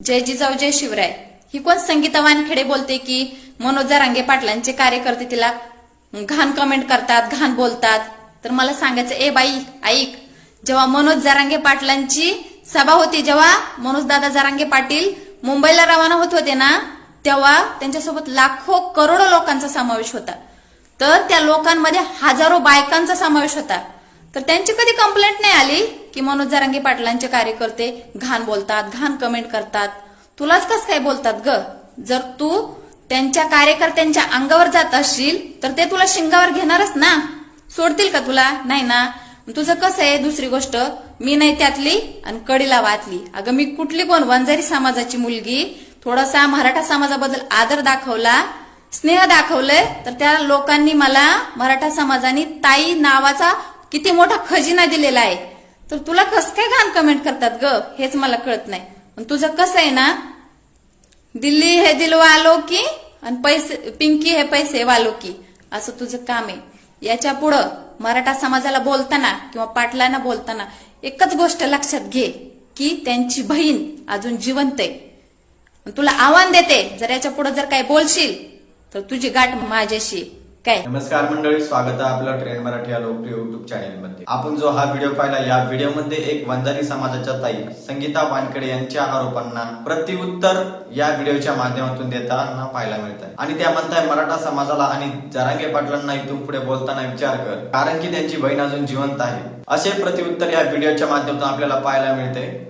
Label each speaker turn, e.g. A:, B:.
A: जय जिजाऊ जय शिवराय. ही कोण संगीता वानखेडे बोलते की मनोज जरांगे पाटलांचे कार्यकर्ते तिला घाण कमेंट करतात घाण बोलतात. तर मला सांगायचं ए बाई ऐक. जेव्हा मनोज जरांगे पाटलांची सभा होती जेव्हा मनोज दादा जरांगे पाटील मुंबईला रवाना होत होते ना तेव्हा त्यांच्यासोबत लाखो करोडो लोकांचा समावेश होता. तर त्या लोकांमध्ये हजारो बायकांचा समावेश होता. तर त्यांची कधी कंप्लेंट नाही आली? की मनोज जरांगे पाटलांचे कार्यकर्ते घाण बोलतात घाण कमेंट करतात. तुलाच कस काय बोलतात ग? जर तू त्यांच्या कार्यकर्त्यांच्या अंगावर जात असशील तर ते तुला शिंगावर घेणारच ना. सोडतील का तुला? नाही ना. तुझं कसं आहे? दुसरी गोष्ट मी नाही त्यातली आणि कडीला वाचली अगं मी कुठली कोण? वंजारी समाजाची मुलगी. थोडासा मराठा समाजाबद्दल आदर दाखवला स्नेह दाखवलंय तर त्या लोकांनी मला मराठा समाजाने ताई नावाचा किती मोठा खजिना दिलेला आहे. तर तुला कस काय घाण कमेंट करतात ग? हेच मला कळत नाही. पण तुझं कसं आहे ना? दिल्ली हे दिल वालो की आणि पैसे पिंकी हे पैसे वालो की. असं तुझं काम आहे. याच्या पुढं मराठा समाजाला बोलताना किंवा पाटलांना बोलताना एकच गोष्ट लक्षात घे की त्यांची बहीण अजून जिवंत आहे. तुला आव्हान देते जर याच्यापुढे जर काय बोलशील तर तुझी गाठ माझ्याशी काय?
B: नमस्कार मंडळी स्वागत आहे आपलं ट्रेन मराठी या लोकप्रिय युट्यूब चॅनेल मध्ये. आपण जो हा व्हिडिओ पाहिला या व्हिडिओमध्ये एक वंजारी समाजाच्या ताई संगीता वानकडे यांच्या आरोपांना प्रतिउत्तर या व्हिडिओच्या माध्यमातून देताना पाहायला मिळत आहे आणि त्या म्हणताय मराठा समाजाला आणि जरांगे पाटलांना इथून पुढे बोलताना विचार कर कारण की त्यांची बहीण अजून जिवंत आहे. असे प्रतिउत्तर या व्हिडिओच्या माध्यमातून आपल्याला पाहायला मिळते